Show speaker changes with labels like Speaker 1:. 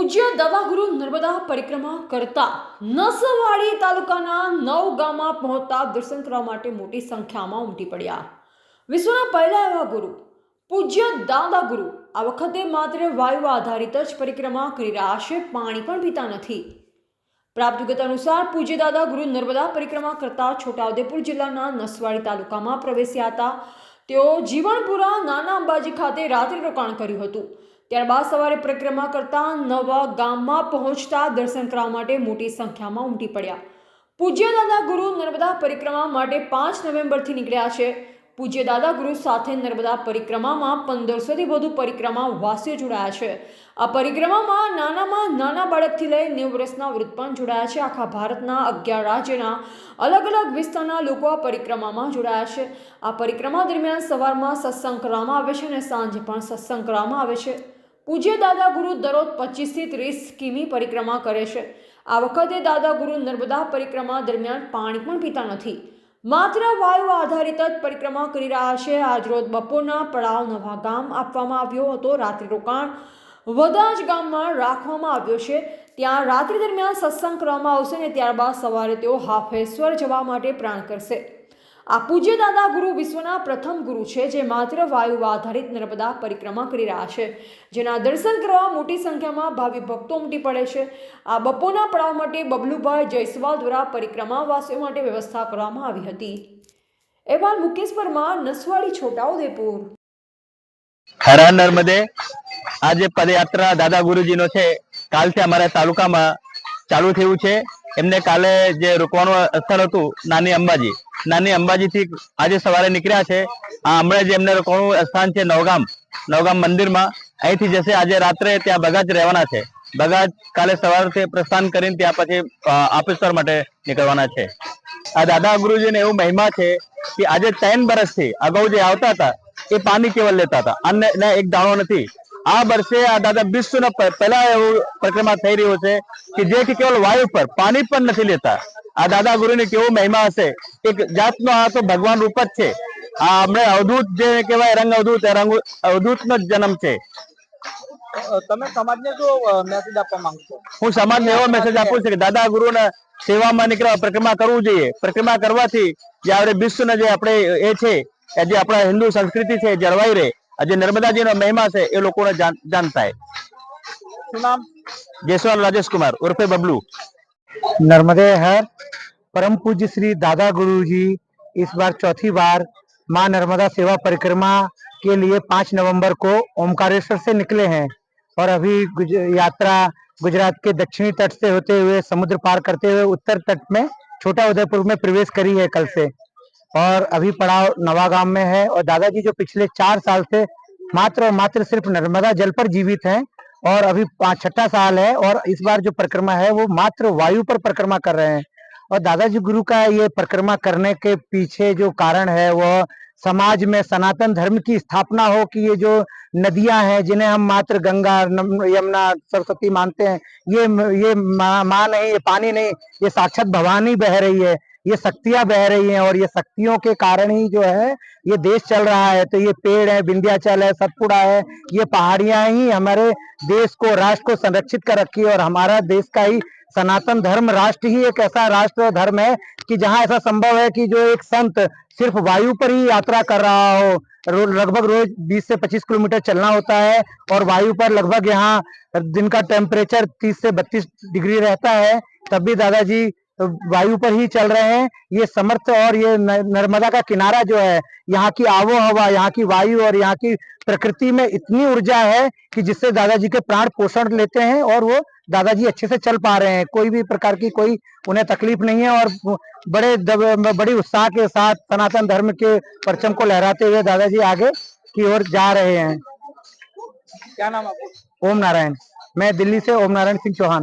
Speaker 1: પૂજ્ય દવાગુરુ નર્મદા પરિક્રમા કરતા નસવાડી તાલુકાના નવ ગામમાં પહોંચતા દર્શન કરવા માટે મોટી સંખ્યામાં ઉમટી પડ્યા. વિશ્વના પહેલા એવા ગુરુ, પૂજ્ય દાદા ગુરુ આ વખતે માત્ર વાયુ આધારિત જ પરિક્રમા કરી રહ્યા છે, પાણી પણ પીતા નથી. પ્રાપ્ત વિગત અનુસાર પૂજ્ય દાદા ગુરુ નર્મદા પરિક્રમા કરતા છોટાઉદેપુર જિલ્લાના નસવાડી તાલુકામાં પ્રવેશ્યા હતા. તેઓ જીવણપુરા નાના અંબાજી ખાતે રાત્રિ રોકાણ કર્યું હતું. ત્યારબાદ સવારે પરિક્રમા કરતા નવા ગામમાં પહોંચતા દર્શન કરવા માટે મોટી સંખ્યામાં ઉમટી પડ્યા. પૂજ્ય દાદા ગુરુ નર્મદા પરિક્રમા માટે પાંચ નવેમ્બરથી નીકળ્યા છે. પૂજ્ય દાદા ગુરુ સાથે નર્મદા પરિક્રમામાં પંદરસોથી વધુ પરિક્રમા વાસીઓ જોડાયા છે. આ પરિક્રમામાં નાનામાં નાના બાળકથી લઈ નેવું વર્ષના વૃદ્ધ પણ જોડાયા છે. આખા ભારતના અગિયાર રાજ્યના અલગ અલગ વિસ્તારના લોકો આ પરિક્રમામાં જોડાયા છે. આ પરિક્રમા દરમિયાન સવારમાં સત્સંગ કરવામાં આવે છે અને સાંજે પણ સત્સંગ કરવામાં આવે છે. પૂજ્ય દાદા ગુરુ દરરોજ પચીસથી ત્રીસ કિમી પરિક્રમા કરે છે. આ વખતે દાદા ગુરુ નર્મદા પરિક્રમા દરમિયાન પાણી પણ પીતા નથી. માત્ર વાયુ આધારિત જ પરિક્રમા કરી રહ્યા છે. આજરોજ બપોરના પડાવ નવા ગામ આપવામાં આવ્યો હતો. રાત્રિ રોકાણ વદાજ ગામમાં રાખવામાં આવ્યો છે. ત્યાં રાત્રિ દરમિયાન સત્સંગ કરવામાં આવશે અને ત્યારબાદ સવારે તેઓ હાફેશ્વર જવા માટે પ્રાણ કરશે. આ પૂજ્ય દાદા ગુરુ વિશ્વના પ્રથમ ગુરુ છે, જે માત્ર વાયુ આધારિત નર્મદા પરિક્રમા કરી રહ્યા છે. જેના દર્શન કરવા મોટી સંખ્યામાં ભાવિ ભક્તો ઉમટી પડે છે. આ બપોરના પડાવ માટે બબલુભાઈ જયસ્વાલ દ્વારા પરિક્રમાવાસીઓ માટે વ્યવસ્થા કરવામાં આવી હતી. અહેવાલ મુકેશ પરમાર, નસવાડી, છોટાઉદેપુર.
Speaker 2: હરા નર્મદે. આ જે પદયાત્રા દાદા ગુરુજીનો છે. કાલથી અમારા તાલુકામાં. ચાલુ થયું છે. એમને કાલે જે રોકવાનું સ્થળ હતું, નાની અંબાજી. નાની અંબાજીથી આજે સવારે નીકળ્યા છે. આ હમણાં જે એમને રોકવાનું સ્થાન છે નવગામ. નવગામ મંદિરમાં. અહીંથી જશે. આજે રાત્રે ત્યાં બગાજ રહેવાના છે. બગાજ કાલે સવારથી પ્રસ્થાન કરીને ત્યાં પછી આપેશ્વર માટે નીકળવાના છે. આ દાદા ગુરુજીને એવું મહિમા છે કે આજે ત્રણ વર્ષથી અગાઉ જે આવતા હતા, એ પાણી કેવલ લેતા હતા? અને એક દાણો નથી. આ વર્ષે આ દાદા વિશ્વનો પહેલા એવું પરિક્રમા થઈ રહ્યો છે કે જે કે કેવલ વાયુ પર, પાણી પણ નથી લેતા. આ દાદા ગુરુની કેવો મહિમા હશે એક જાતનો આ તો ભગવાન રૂપ જ છે. આ હમણે અવધૂત જે કહેવાય રંગ અવધૂત રંગ અવધૂત નો જન્મ છે.
Speaker 3: તમે સમાજને જો મેસેજ આપવા માંગો છો?
Speaker 2: હું સમાજને એવો મેસેજ આપું છું કે દાદા ગુરુના સેવામાં નીકળવા પ્રક્રમા કરવું જોઈએ. પ્રક્રમા કરવાથી જે આપણે વિશ્વના જે આપણે એ છે જે આપણા હિન્દુ સંસ્કૃતિ છે જળવાઈ રહે. આજે નર્મદાજી નર્મદાજીનો મહિમા છે એ લોકોને જાણ જાણ થાય
Speaker 3: શું નામ?
Speaker 2: જયસ્વાલ રાજેશ કુમાર ઉર્ફે બબલू.
Speaker 4: नर्मदे हर परम पूज्य श्री दादा गुरु जी। इस बार चौथी बार माँ नर्मदा सेवा परिक्रमा के लिए पाँच नवंबर को ओमकारेश्वर से निकले हैं और अभी गुज, यात्रा गुजरात के दक्षिणी तट से होते हुए समुद्र पार करते हुए उत्तर तट में छोटा उदयपुर में प्रवेश करी है कल से। और अभी पड़ाव नवागाम में है और दादाजी जो पिछले चार साल से मात्र और मात्र सिर्फ़ नर्मदा जल पर जीवित हैं और अभी पाँच छठा साल है और इस बार जो परिक्रमा है वो मात्र वायु पर परिक्रमा कर रहे हैं। और दादाजी गुरु का ये परिक्रमा करने के पीछे जो कारण है वो समाज में सनातन धर्म की स्थापना हो कि ये जो नदियाँ हैं, जिन्हें हम मात्र गंगा यमुना, सरस्वती मानते हैं, ये ये माँ माँ नहीं, ये पानी नहीं, ये साक्षात भवानी बह रही है। ये शक्तियाँ बह रही हैं और ये शक्तियों के कारण ही जो है, ये देश चल रहा है। तो ये पेड़ है विंध्याचल है, सतपुड़ा है, ये पहाड़ियाँ ही हमारे देश को, राष्ट्र को संरक्षित कर रखी है और हमारा देश का ही सनातन धर्म, राष्ट्र ही एक ऐसा राष्ट्र धर्म है कि जहाँ ऐसा संभव है कि जो एक संत सिर्फ़ वायु पर ही यात्रा कर रहा हो। लगभग रोज 20 से 25 किलोमीटर चलना होता है और वायु पर लगभग यहाँ दिन का टेम्परेचर 30 से 32 डिग्री रहता है, तब भी दादाजी वायु पर ही चल रहे हैं। ये समर्थ और ये नर्मदा का किनारा जो है यहाँ की आबो हवा यहाँ की वायु और यहाँ की प्रकृति में इतनी ऊर्जा है कि जिससे दादाजी के प्राण पोषण लेते हैं और वो दादाजी अच्छे से चल पा रहे हैं। कोई भी प्रकार की कोई उन्हें तकलीफ़ नहीं है और बड़े दब- बड़ी उत्साह के साथ सनातन धर्म के परचम को लहराते हुए दादाजी आगे की ओर जा रहे हैं।
Speaker 3: क्या नाम आपको?
Speaker 4: ओम नारायण। मैं दिल्ली से ओम नारायण सिंह चौहान।